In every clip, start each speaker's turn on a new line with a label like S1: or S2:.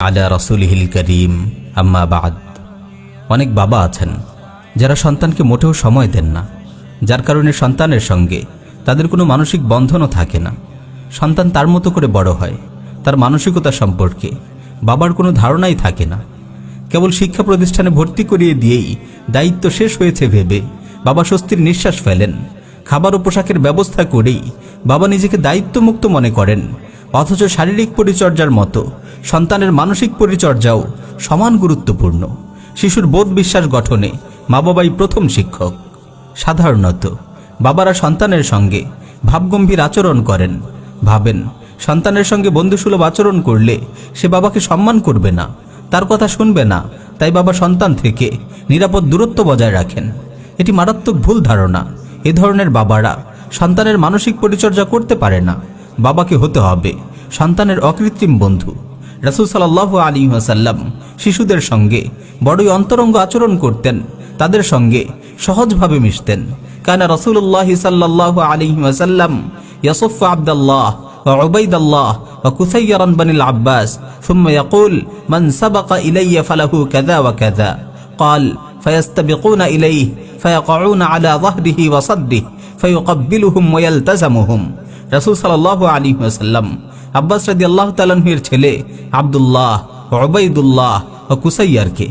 S1: আলা রসুলহিল করিম, আম্মা বাদ। অনেক বাবা আছেন, যারা সন্তানকে মোটেও সময় দেন না। যার কারণে সন্তানের সঙ্গে তাদের কোনো মানসিক বন্ধনও থাকে না। সন্তান তার মতো করে বড় হয়, তার মানসিকতা সম্পর্কে বাবার কোনো ধারণাই থাকে না। কেবল শিক্ষা প্রতিষ্ঠানে ভর্তি করিয়ে দিয়েই দায়িত্ব শেষ হয়েছে ভেবে বাবা স্বস্তির নিঃশ্বাস ফেলেন। খাবার ও পোশাকের ব্যবস্থা করেই বাবা নিজেকে দায়িত্বমুক্ত মনে করেন। অথচ শারীরিক পরিচর্যার মতো, সন্তানের মানসিক পরিচর্যাও সমান গুরুত্বপূর্ণ। শিশুর বোধ বিশ্বাস গঠনে মা বাবাই প্রথম শিক্ষক। সাধারণত, বাবারা সন্তানের সঙ্গে ভাবগম্ভীর আচরণ করেন। ভাবেন, সন্তানের সঙ্গে বন্ধুসুলভ আচরণ করলে সে বাবাকে সম্মান করবে না, তার কথা শুনবে না, তাই বাবা সন্তান থেকে নিরাপদ দূরত্ব বজায় রাখেন। এটি মারাত্মক ভুল ধারণা। এ ধরনের বাবারা সন্তানের মানসিক পরিচর্যা করতে পারে না। বাবাকে হতে হবে সন্তানের অকৃত্রিম বন্ধু রাসুল সাল্লাহ আলী ওয়াসাল্লাম শিশুদের সঙ্গে বড়ই অন্তরঙ্গ আচরণ করতেন তাদের সঙ্গে সহজভাবে মিশতেন কানা রসুল্লাহ সাল্লাহ আলী ওয়াসাল্লাম ইয়াসুফ আবদাল্লাহ وعبيد الله وكثيرا بن العباس ثم يقول من سبق إلي فله كذا وكذا قال فيستبقون إليه فيقعون على ظهره وصده فيقبلهم ويلتزمهم রসুল সাল্লাহ আলী ওয়াসাল্লাম, আব্বাস রাদি আল্লাহ তালাহের ছেলে আবদুল্লাহ ওবাইদুল্লাহ ও কুসাইয়ারকে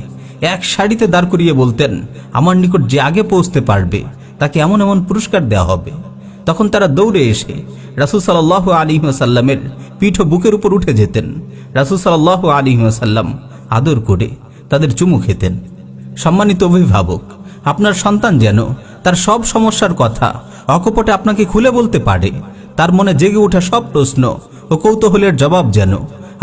S1: এক শাড়িতে দাঁড় করিয়ে বলতেন, আমার নিকট যে আগে পৌঁছতে পারবে, তাকে এমন এমন পুরস্কার দেওয়া হবে। তখন তারা দৌড়ে এসে রাসুল সাল্লাহ আলী সাল্লামের পিঠ বুকের উপর উঠে যেতেন। রাসুল সাল্লাহ আলী সাল্লাম আদর করে তাদের চুমু খেতেন। সম্মানিত অভিভাবক, আপনার সন্তান যেন তার সব সমস্যার কথা অকপটে আপনাকে খুলে বলতে পারে তার মনে জেগে ওঠা সব প্রশ্ন ও কৌতূহলের জবাব যেন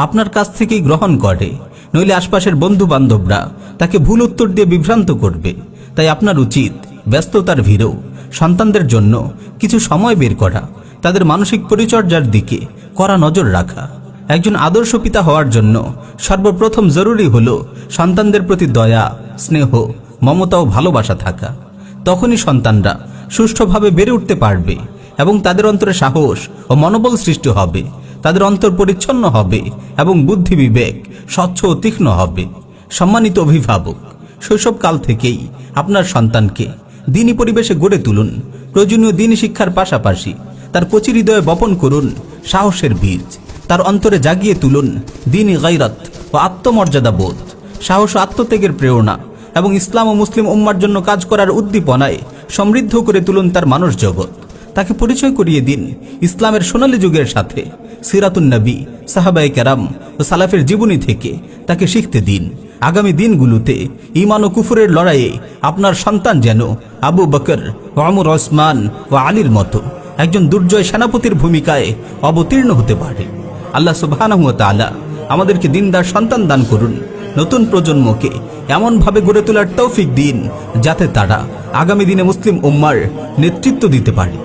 S1: আপনার কাছ থেকেই গ্রহণ করে। নইলে আশপাশের বন্ধু বান্ধবরা তাকে ভুল উত্তর দিয়ে বিভ্রান্ত করবে। তাই আপনার উচিত ব্যস্ততার ভিড়েও সন্তানদের জন্য কিছু সময় বের করা, তাদের মানসিক পরিচর্যার দিকে কড়া নজর রাখা। একজন আদর্শ পিতা হওয়ার জন্য সর্বপ্রথম জরুরি হল সন্তানদের প্রতি দয়া, স্নেহ, মমতা ও ভালোবাসা থাকা। তখনই সন্তানরা সুষ্ঠুভাবে বেড়ে উঠতে পারবে। এবং তাদের অন্তরে সাহস ও মনোবল সৃষ্টি হবে। তাদের অন্তর পরিচ্ছন্ন হবে এবং বুদ্ধি বিবেক স্বচ্ছ ও তীক্ষ্ণ হবে। সম্মানিত অভিভাবক, শৈশবকাল থেকেই আপনার সন্তানকে দিনী পরিবেশে গড়ে তুলুন। প্রয়োজনীয় দিন শিক্ষার পাশাপাশি তার কচি হৃদয়ে বপন করুন সাহসের বীজ। তার অন্তরে জাগিয়ে তুলুন দিন গাইরাত ও আত্মমর্যাদা বোধ। সাহস আত্মত্যাগের প্রেরণা এবং ইসলাম ও মুসলিম উম্মার জন্য কাজ করার উদ্দীপনায় সমৃদ্ধ করে তুলুন তার মানুষ জগৎ। তাকে পরিচয় করিয়ে দিন ইসলামের সোনালী যুগের সাথে। সিরাতুন নবী সাহাবাই কেরাম ও সালাফের জীবনী থেকে তাকে শিখতে দিন। আগামী দিনগুলোতে ইমান ও কুফুরের লড়াইয়ে আপনার সন্তান যেন আবু বকর অমর ওসমান ও আলীর মতো একজন দুর্জয় সেনাপতির ভূমিকায় অবতীর্ণ হতে পারে। আল্লাহ তাআলা আমাদেরকে দিনদার সন্তান দান করুন। নতুন প্রজন্মকে এমনভাবে গড়ে তোলার তৌফিক দিন যাতে তারা আগামী দিনে মুসলিম উম্মার নেতৃত্ব দিতে পারে।